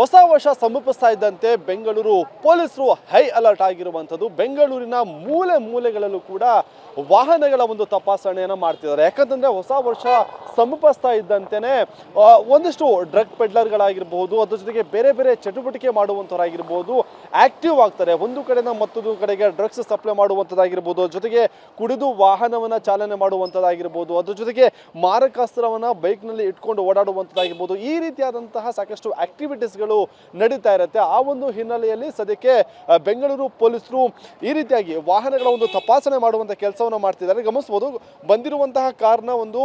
ಹೊಸ ವರ್ಷ ಸಮೀಪಿಸ್ತಾ ಇದ್ದಂತೆ ಬೆಂಗಳೂರು ಪೊಲೀಸರು ಹೈ ಅಲರ್ಟ್ ಆಗಿರುವಂಥದ್ದು. ಬೆಂಗಳೂರಿನ ಮೂಲೆ ಮೂಲೆಗಳಲ್ಲೂ ಕೂಡ ವಾಹನಗಳ ಒಂದು ತಪಾಸಣೆಯನ್ನು ಮಾಡ್ತಿದ್ದಾರೆ. ಯಾಕಂತಂದ್ರೆ ಹೊಸ ವರ್ಷ ಸಮೀಪಿಸ್ತಾ ಇದ್ದಂತೆಯೇ ಒಂದಿಷ್ಟು ಡ್ರಗ್ ಪೆಡ್ಲರ್ಗಳಾಗಿರ್ಬೋದು ಅದ್ರ ಜೊತೆಗೆ ಬೇರೆ ಬೇರೆ ಚಟುವಟಿಕೆ ಮಾಡುವಂಥವರಾಗಿರ್ಬೋದು ಆಕ್ಟಿವ್ ಆಗ್ತಾರೆ. ಒಂದು ಕಡೆಯಿಂದ ಮತ್ತೊಂದು ಕಡೆಗೆ ಡ್ರಗ್ಸ್ ಸಪ್ಲೈ ಮಾಡುವಂಥದ್ದಾಗಿರ್ಬೋದು ಜೊತೆಗೆ ಕುಡಿದು ವಾಹನವನ್ನು ಚಾಲನೆ ಮಾಡುವಂಥದ್ದಾಗಿರ್ಬೋದು ಅದ್ರ ಜೊತೆಗೆ ಮಾರಕಾಸ್ತ್ರವನ್ನು ಬೈಕ್ನಲ್ಲಿ ಇಟ್ಕೊಂಡು ಓಡಾಡುವಂಥದ್ದಾಗಿರ್ಬೋದು ಈ ರೀತಿಯಾದಂತಹ ಸಾಕಷ್ಟು ಆಕ್ಟಿವಿಟೀಸ್ಗಳು ನಡೀತಾ ಇರುತ್ತೆ. ಆ ಒಂದು ಹಿನ್ನೆಲೆಯಲ್ಲಿ ಸದ್ಯಕ್ಕೆ ಬೆಂಗಳೂರು ಪೊಲೀಸರು ಈ ರೀತಿಯಾಗಿ ವಾಹನಗಳ ಒಂದು ತಪಾಸಣೆ ಮಾಡುವಂತಹ ಕೆಲಸವನ್ನು ಮಾಡ್ತಿದ್ದಾರೆ. ಗಮನಿಸಬಹುದು, ಬಂದಿರುವಂತಹ ಕಾರ್ನ ಒಂದು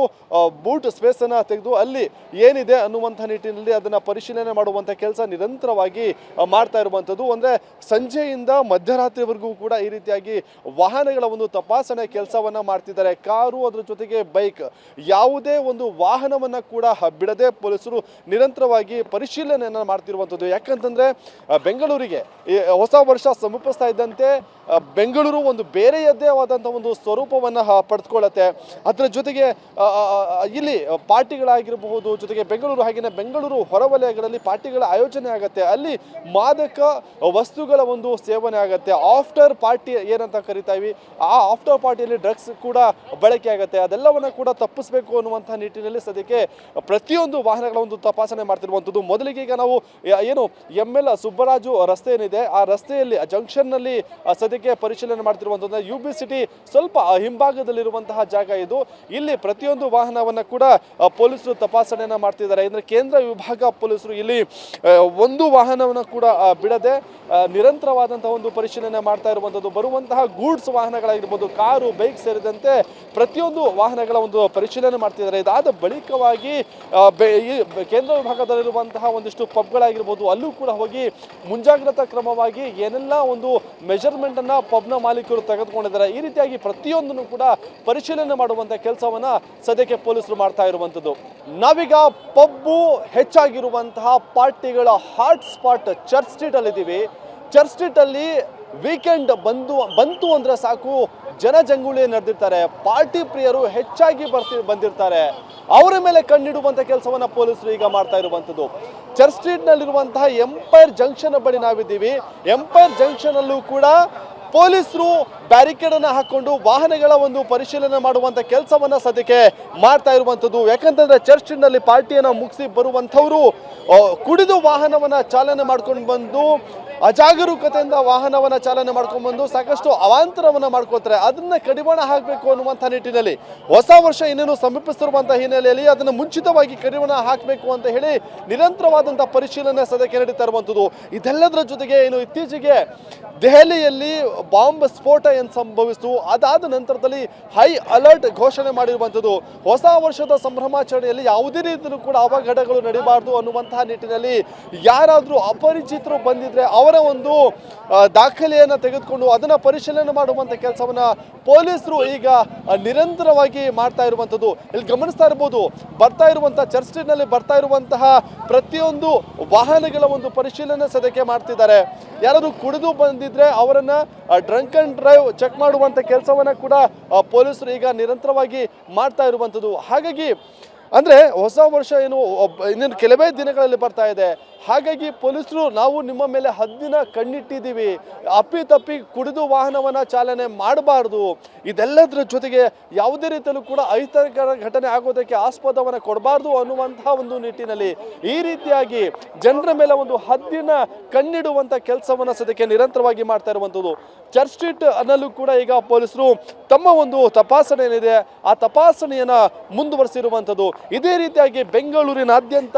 ಬೂಟ್ ಸ್ಪೇಸ್ ಅನ್ನ ತೆಗೆದು ಅಲ್ಲಿ ಏನಿದೆ ಅನ್ನುವಂತಹ ನಿಟ್ಟಿನಲ್ಲಿ ಅದನ್ನ ಪರಿಶೀಲನೆ ಮಾಡುವಂತಹ ಕೆಲಸ ನಿರಂತರವಾಗಿ ಮಾಡ್ತಾ ಇರುವಂಥದ್ದು. ಅಂದ್ರೆ ಸಂಜೆಯಿಂದ ಮಧ್ಯರಾತ್ರಿವರೆಗೂ ಕೂಡ ಈ ರೀತಿಯಾಗಿ ವಾಹನಗಳ ಒಂದು ತಪಾಸಣೆ ಕೆಲಸವನ್ನ ಮಾಡ್ತಿದ್ದಾರೆ. ಕಾರು ಅದರ ಜೊತೆಗೆ ಬೈಕ್. ಯಾವುದೇ ಒಂದು ವಾಹನವನ್ನ ಕೂಡ ಬಿಡದೆ ಪೊಲೀಸರು ನಿರಂತರವಾಗಿ ಪರಿಶೀಲನೆಯನ್ನ ಮಾಡ್ತಿರುವಂಥದ್ದು ಯಾಕಂತಂದ್ರೆ ಬೆಂಗಳೂರಿಗೆ ಹೊಸ ವರ್ಷ ಸಮೀಪಿಸ್ತಾ ಇದ್ದಂತೆ ಬೆಂಗಳೂರು ಒಂದು ಬೇರೆಯದ್ದೇ ಆದಂಥ ಒಂದು ಸ್ವರೂಪವನ್ನು ಪಡೆದುಕೊಳ್ಳುತ್ತೆ ಅದರ ಜೊತೆಗೆ ಇಲ್ಲಿ ಪಾರ್ಟಿಗಳಾಗಿರಬಹುದು, ಜೊತೆಗೆ ಬೆಂಗಳೂರು ಹಾಗೆಯೇ ಬೆಂಗಳೂರು ಹೊರವಲಯಗಳಲ್ಲಿ ಪಾರ್ಟಿಗಳ ಆಯೋಜನೆ ಆಗುತ್ತೆ. ಅಲ್ಲಿ ಮಾದಕ ವಸ್ತುಗಳ ಒಂದು ಸೇವನೆ ಆಗುತ್ತೆ. ಆಫ್ಟರ್ ಪಾರ್ಟಿ ಏನಂತ ಕರಿತಾವಿ, ಆ ಆಫ್ಟರ್ ಪಾರ್ಟಿಯಲ್ಲಿ ಡ್ರಗ್ಸ್ ಕೂಡ ಬಳಕೆ ಆಗುತ್ತೆ. ಅದೆಲ್ಲವನ್ನ ಕೂಡ ತಪ್ಪಿಸಬೇಕು ಅನ್ನುವಂಥ ನಿಟ್ಟಿನಲ್ಲಿ ಸದ್ಯಕ್ಕೆ ಪ್ರತಿಯೊಂದು ವಾಹನಗಳ ಒಂದು ತಪಾಸಣೆ ಮಾಡ್ತಿರುವಂಥದ್ದು. ಮೊದಲಿಗೆ ಈಗ ನಾವು ಏನು, ಎಂ ಎಲ್ ಸುಬ್ಬರಾಜು ರಸ್ತೆ ಏನಿದೆ ಆ ರಸ್ತೆಯಲ್ಲಿ ಜಂಕ್ಷನ್ನಲ್ಲಿ ಸದ್ಯಕ್ಕೆ ಪರಿಶೀಲನೆ ಮಾಡ್ತಿರುವಂಥದ್ದು ಯು ಬಿ ಸಿಟಿ ಸ್ವಲ್ಪ ಹಿಂಭಾಗದಲ್ಲಿರುವಂತಹ ಜಾಗ ಇದು. ಇಲ್ಲಿ ಪ್ರತಿಯೊಂದು ವಾಹನವನ್ನ ಕೂಡ ಪೊಲೀಸರು ತಪಾಸಣೆಯನ್ನ ಮಾಡ್ತಿದ್ದಾರೆ. ಅಂದ್ರೆ ಕೇಂದ್ರ ವಿಭಾಗ ಪೊಲೀಸರು ಇಲ್ಲಿ ಒಂದು ವಾಹನವನ್ನ ಕೂಡ ಬಿಡದೆ ನಿರಂತರವಾದಂತಹ ಒಂದು ಪರಿಶೀಲನೆ ಮಾಡ್ತಾ ಇರುವಂಥದ್ದು ಬರುವಂತಹ ಗೂಡ್ಸ್ ವಾಹನಗಳಾಗಿರ್ಬೋದು, ಕಾರು, ಬೈಕ್ ಸೇರಿದಂತೆ ಪ್ರತಿಯೊಂದು ವಾಹನಗಳ ಒಂದು ಪರಿಶೀಲನೆ ಮಾಡ್ತಿದ್ದಾರೆ. ಇದಾದ ಬಳಿಕವಾಗಿ ಕೇಂದ್ರ ವಿಭಾಗದಲ್ಲಿರುವಂತಹ ಒಂದಿಷ್ಟು ಪಬ್ಗಳಾಗಿರ್ಬೋದು ಅಲ್ಲೂ ಕೂಡ ಹೋಗಿ ಮುಂಜಾಗ್ರತಾ ಕ್ರಮವಾಗಿ ಏನೆಲ್ಲ ಒಂದು ಮೆಜರ್ಮೆಂಟನ್ನು ಪಬ್ನ ಮಾಲೀಕರು ತೆಗೆದುಕೊಂಡಿದ್ದಾರೆ, ಈ ರೀತಿಯಾಗಿ ಪ್ರತಿಯೊಂದನ್ನು ಕೂಡ ಪರಿಶೀಲನೆ ಮಾಡುವಂಥ ಕೆಲಸವನ್ನ ಸದ್ಯಕ್ಕೆ ಪೊಲೀಸರು ಮಾಡ್ತಾ ಇರುವಂಥದ್ದು ನಾವೀಗ ಪಬ್ಬು ಹೆಚ್ಚಾಗಿರುವಂತಹ ಪಾರ್ಟಿಗಳ ಹಾಟ್ ಸ್ಪಾಟ್ ಚರ್ಚ್ ಸ್ಟ್ರೀಟ್ ಅಲ್ಲಿ ಇದ್ದೀವಿ ಚರ್ಚ್ ಸ್ಟ್ರೀಟ್ ಅಲ್ಲಿ ವೀಕೆಂಡ್ ಬಂದು, ಬಂತು ಅಂದರೆ ಸಾಕು ಜನಜಂಗುಳಿ ನಡೆದಿರ್ತಾರೆ. ಪಾರ್ಟಿ ಪ್ರಿಯರು ಹೆಚ್ಚಾಗಿ ಬರ್ತಿ, ಬಂದಿರ್ತಾರೆ. ಅವರ ಮೇಲೆ ಕಣ್ಣಿಡುವಂಥ ಕೆಲಸವನ್ನ ಪೊಲೀಸರು ಈಗ ಮಾಡ್ತಾ ಇರುವಂಥದ್ದು ಚರ್ಚ್ ಸ್ಟ್ರೀಟ್ನಲ್ಲಿರುವಂತಹ ಎಂಪೈರ್ ಜಂಕ್ಷನ್ ಬಳಿ ನಾವಿದ್ದೀವಿ. ಎಂಪೈರ್ ಜಂಕ್ಷನ್ ಅಲ್ಲೂ ಕೂಡ ಪೊಲೀಸರು ಬ್ಯಾರಿಕೇಡ್ ಅನ್ನ ಹಾಕೊಂಡು ವಾಹನಗಳ ಒಂದು ಪರಿಶೀಲನೆ ಮಾಡುವಂತ ಕೆಲಸವನ್ನ ಸದ್ಯಕ್ಕೆ ಮಾಡ್ತಾ ಯಾಕಂತಂದ್ರೆ ಚರ್ಚ್ನಲ್ಲಿ ಪಾರ್ಟಿಯನ್ನ ಮುಗಿಸಿ ಬರುವಂತವರು ಕುಡಿದು ವಾಹನವನ್ನ ಚಾಲನೆ ಮಾಡ್ಕೊಂಡು ಬಂದು, ಅಜಾಗರೂಕತೆಯಿಂದ ವಾಹನವನ್ನ ಚಾಲನೆ ಮಾಡ್ಕೊಂಡು ಬಂದು ಸಾಕಷ್ಟು ಅವಾಂತರವನ್ನ ಮಾಡ್ಕೋತಾರೆ ಅದನ್ನ ಕಡಿವಾಣ ಹಾಕಬೇಕು ಅನ್ನುವಂಥ ನಿಟ್ಟಿನಲ್ಲಿ, ಹೊಸ ವರ್ಷ ಇನ್ನೇನು ಸಮೀಪಿಸಿರುವಂಥ ಹಿನ್ನೆಲೆಯಲ್ಲಿ ಅದನ್ನು ಮುಂಚಿತವಾಗಿ ಕಡಿವಾಣ ಹಾಕಬೇಕು ಅಂತ ಹೇಳಿ ನಿರಂತರವಾದಂಥ ಪರಿಶೀಲನೆ ಸದ್ಯಕ್ಕೆ ನಡೀತಾ ಇರುವಂಥದ್ದು. ಇದೆಲ್ಲದರ ಜೊತೆಗೆ ಏನು ಇತ್ತೀಚೆಗೆ ದೆಹಲಿಯಲ್ಲಿ ಬಾಂಬ್ ಸ್ಫೋಟ ಏನು ಸಂಭವಿಸಿತು? ಅದಾದ ನಂತರದಲ್ಲಿ ಹೈ ಅಲರ್ಟ್ ಘೋಷಣೆ ಮಾಡಿರುವಂಥದ್ದು. ಹೊಸ ವರ್ಷದ ಸಂಭ್ರಮಾಚರಣೆಯಲ್ಲಿ ಯಾವುದೇ ರೀತಿಯಲ್ಲೂ ಕೂಡ ಅವಘಡಗಳು ನಡೀಬಾರ್ದು ಅನ್ನುವಂತಹ ನಿಟ್ಟಿನಲ್ಲಿ ಯಾರಾದರೂ ಅಪರಿಚಿತರು ಬಂದಿದ್ರೆ ಅವರ ಒಂದು ದಾಖಲೆಯನ್ನು ತೆಗೆದುಕೊಂಡು ಅದನ್ನು ಪರಿಶೀಲನೆ ಮಾಡುವಂಥ ಕೆಲಸವನ್ನ ಪೊಲೀಸರು ಈಗ ನಿರಂತರವಾಗಿ ಮಾಡ್ತಾ ಇರುವಂಥದ್ದು. ಇಲ್ಲಿ ಗಮನಿಸ್ತಾ ಇರ್ಬೋದು, ಬರ್ತಾ ಇರುವಂಥ ಚರ್ಚ್ ಸ್ಟ್ರೀಟ್ನಲ್ಲಿ ಬರ್ತಾ ಇರುವಂತಹ ಪ್ರತಿಯೊಂದು ವಾಹನಗಳ ಒಂದು ಪರಿಶೀಲನೆ ಸದಕ್ಕೆ ಮಾಡ್ತಿದ್ದಾರೆ. ಯಾರಾದರೂ ಕುಡಿದು ಬಂದಿದ್ರೆ ಅವರನ್ನ ಡ್ರಂಕ್ ಅಂಡ್ ಡ್ರೈವ್ ಚೆಕ್ ಮಾಡುವಂಥ ಕೆಲಸವನ್ನ ಕೂಡ ಪೊಲೀಸರು ಈಗ ನಿರಂತರವಾಗಿ ಮಾಡ್ತಾ ಇರುವಂಥದ್ದು ಹಾಗಾಗಿ, ಅಂದ್ರೆ ಹೊಸ ವರ್ಷ ಏನು ಇನ್ನೇನು ಕೆಲವೇ ದಿನಗಳಲ್ಲಿ ಬರ್ತಾ ಇದೆ. ಹಾಗಾಗಿ ಪೊಲೀಸರು, ನಾವು ನಿಮ್ಮ ಮೇಲೆ ಹದ್ದಿನ ಕಣ್ಣಿಟ್ಟಿದ್ದೀವಿ. ಅಪ್ಪಿ ತಪ್ಪಿ ಕುಡಿದು ವಾಹನವನ್ನು ಚಾಲನೆ ಮಾಡಬಾರ್ದು. ಇದೆಲ್ಲದರ ಜೊತೆಗೆ ಯಾವುದೇ ರೀತಿಯಲ್ಲೂ ಕೂಡ ಅಹಿತಕರ ಘಟನೆ ಆಗೋದಕ್ಕೆ ಆಸ್ಪದವನ್ನು ಕೊಡಬಾರ್ದು ಅನ್ನುವಂತಹ ಒಂದು ನಿಟ್ಟಿನಲ್ಲಿ ಈ ರೀತಿಯಾಗಿ ಜನರ ಮೇಲೆ ಒಂದು ಹದ್ದಿನ ಕಣ್ಣಿಡುವಂಥ ಕೆಲಸವನ್ನು ಸದ್ಯಕ್ಕೆ ನಿರಂತರವಾಗಿ ಮಾಡ್ತಾ ಇರುವಂಥದ್ದು. ಚರ್ಚ್ ಸ್ಟ್ರೀಟ್ ಅನ್ನಲ್ಲೂ ಕೂಡ ಈಗ ಪೊಲೀಸರು ತಮ್ಮ ಒಂದು ತಪಾಸಣೆ ಏನಿದೆ ಆ ತಪಾಸಣೆಯನ್ನು ಮುಂದುವರಿಸಿರುವಂಥದ್ದು. ಇದೇ ರೀತಿಯಾಗಿ ಬೆಂಗಳೂರಿನಾದ್ಯಂತ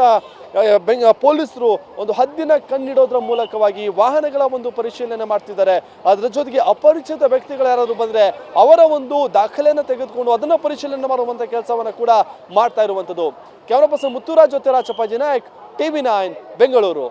ಬೆಂಗ, ಪೊಲೀಸರು ಒಂದು ಹದ್ದಿನ ಕಣ್ಣಿಡೋದ್ರ ಮೂಲಕವಾಗಿ ವಾಹನಗಳ ಒಂದು ಪರಿಶೀಲನೆ ಮಾಡ್ತಿದ್ದಾರೆ. ಅದರ ಜೊತೆಗೆ ಅಪರಿಚಿತ ವ್ಯಕ್ತಿಗಳು ಯಾರಾದರೂ ಬಂದ್ರೆ ಅವರ ಒಂದು ದಾಖಲೆಯನ್ನು ತೆಗೆದುಕೊಂಡು ಅದನ್ನ ಪರಿಶೀಲನೆ ಮಾಡುವಂಥ ಕೆಲಸವನ್ನು ಕೂಡ ಮಾಡ್ತಾ ಇರುವಂಥದ್ದು ಕ್ಯಾಮರಾ ಪರ್ಸನ್ ಮುತ್ತುರಾಜ್ ಜೊತೆ ರಾಜಪ್ಪಾಜಿ ನಾಯಕ್, ಟಿವಿ ನೈನ್, ಬೆಂಗಳೂರು.